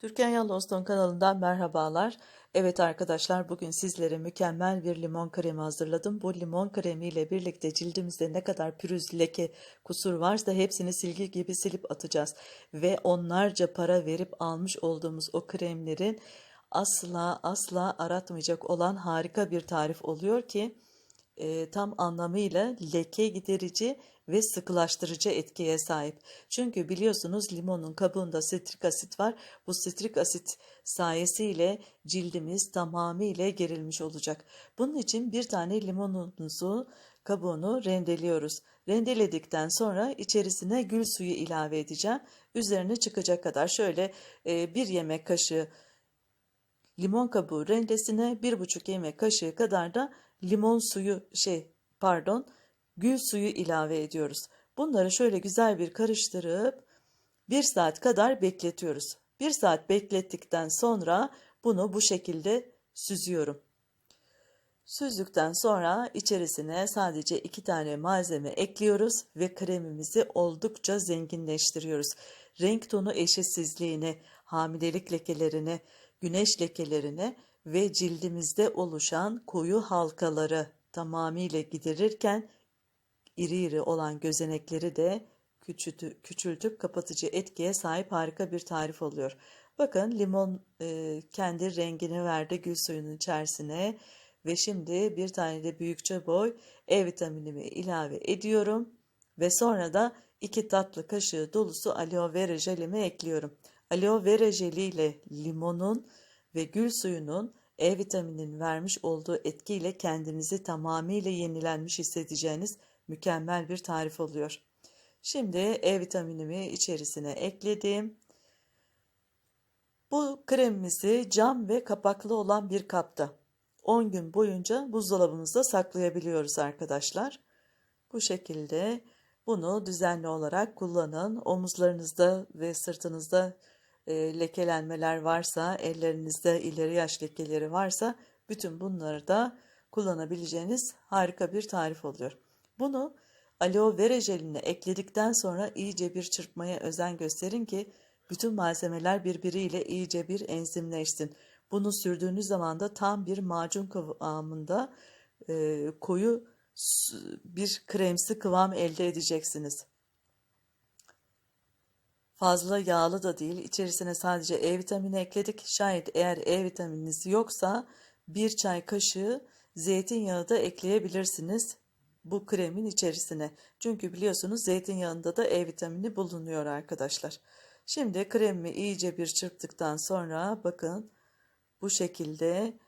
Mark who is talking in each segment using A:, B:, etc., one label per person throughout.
A: Türkan Yaloston kanalından merhabalar. Evet arkadaşlar bugün sizlere mükemmel bir limon kremi hazırladım. Bu limon kremi ile birlikte cildimizde ne kadar pürüz, leke, kusur varsa hepsini silgi gibi silip atacağız. Ve onlarca para verip almış olduğumuz o kremlerin asla asla aratmayacak olan harika bir tarif oluyor ki e, tam anlamıyla leke giderici ve sıkılaştırıcı etkiye sahip. Çünkü biliyorsunuz limonun kabuğunda sitrik asit var. Bu sitrik asit sayesiyle cildimiz tamamıyla gerilmiş olacak. Bunun için bir tane limonunuzu kabuğunu rendeliyoruz. Rendeledikten sonra içerisine gül suyu ilave edeceğim. Üzerine çıkacak kadar şöyle e, bir yemek kaşığı limon kabuğu rendesine bir buçuk yemek kaşığı kadar da limon suyu şey pardon gül suyu ilave ediyoruz. Bunları şöyle güzel bir karıştırıp bir saat kadar bekletiyoruz. Bir saat beklettikten sonra bunu bu şekilde süzüyorum. Süzdükten sonra içerisine sadece iki tane malzeme ekliyoruz ve kremimizi oldukça zenginleştiriyoruz. Renk tonu eşitsizliğini, hamilelik lekelerine, güneş lekelerine ve cildimizde oluşan koyu halkaları tamamıyla giderirken iri iri olan gözenekleri de küçültüp, kapatıcı etkiye sahip harika bir tarif oluyor. Bakın limon e, kendi rengini verdi gül suyunun içerisine ve şimdi bir tane de büyükçe boy E vitaminimi ilave ediyorum ve sonra da iki tatlı kaşığı dolusu aloe vera jelimi ekliyorum. Aloe vera jeli ile limonun ve gül suyunun E vitamininin vermiş olduğu etkiyle kendinizi tamamıyla yenilenmiş hissedeceğiniz mükemmel bir tarif oluyor. Şimdi E vitaminimi içerisine ekledim. Bu kremimizi cam ve kapaklı olan bir kapta 10 gün boyunca buzdolabımızda saklayabiliyoruz arkadaşlar. Bu şekilde bunu düzenli olarak kullanın. Omuzlarınızda ve sırtınızda e, lekelenmeler varsa, ellerinizde ileri yaş lekeleri varsa bütün bunları da kullanabileceğiniz harika bir tarif oluyor. Bunu aloe vera jeline ekledikten sonra iyice bir çırpmaya özen gösterin ki bütün malzemeler birbiriyle iyice bir enzimleşsin. Bunu sürdüğünüz zaman da tam bir macun kıvamında e, koyu bir kremsi kıvam elde edeceksiniz. Fazla yağlı da değil. İçerisine sadece E vitamini ekledik. Şayet eğer E vitamininiz yoksa bir çay kaşığı zeytinyağı da ekleyebilirsiniz bu kremin içerisine. Çünkü biliyorsunuz zeytinyağında da E vitamini bulunuyor arkadaşlar. Şimdi kremi iyice bir çırptıktan sonra bakın bu şekilde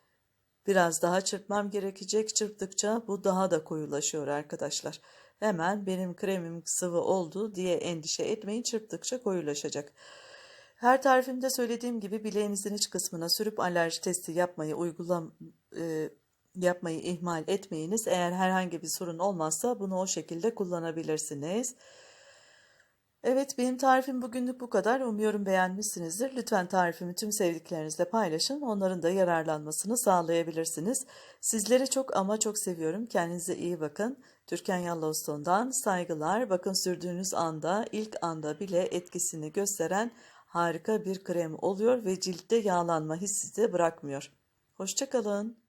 A: biraz daha çırpmam gerekecek. Çırptıkça bu daha da koyulaşıyor arkadaşlar. Hemen benim kremim sıvı oldu diye endişe etmeyin. Çırptıkça koyulaşacak. Her tarifimde söylediğim gibi bileğinizin iç kısmına sürüp alerji testi yapmayı uygulam e, yapmayı ihmal etmeyiniz. Eğer herhangi bir sorun olmazsa bunu o şekilde kullanabilirsiniz. Evet benim tarifim bugünlük bu kadar. Umuyorum beğenmişsinizdir. Lütfen tarifimi tüm sevdiklerinizle paylaşın. Onların da yararlanmasını sağlayabilirsiniz. Sizleri çok ama çok seviyorum. Kendinize iyi bakın. Türkan Yallovston'dan saygılar. Bakın sürdüğünüz anda ilk anda bile etkisini gösteren harika bir krem oluyor ve ciltte yağlanma hissi de bırakmıyor. Hoşçakalın.